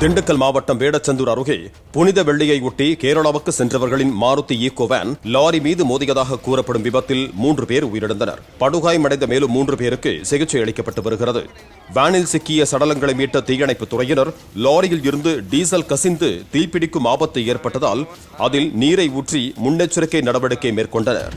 திண்டுக்கல் மாவட்டம் வேடச்சந்தூர் அருகே புனித வெள்ளியை ஒட்டி கேரளாவுக்கு சென்றவர்களின் மாருதி ஈகோ வேன் லாரி மீது மோதியதாக கூறப்படும் விபத்தில் மூன்று பேர் உயிரிழந்தனர். படுகாயமடைந்த மேலும் மூன்று பேருக்கு சிகிச்சை அளிக்கப்பட்டு வருகிறது. வேனில் சிக்கிய சடலங்களை மீட்ட தீயணைப்பு துறையினர் லாரியில் இருந்து டீசல் கசிந்து தீப்பிடிக்கும் ஆபத்து ஏற்பட்டதால் அதில் நீரை ஊற்றி முன்னெச்சரிக்கை நடவடிக்கை மேற்கொண்டனர்.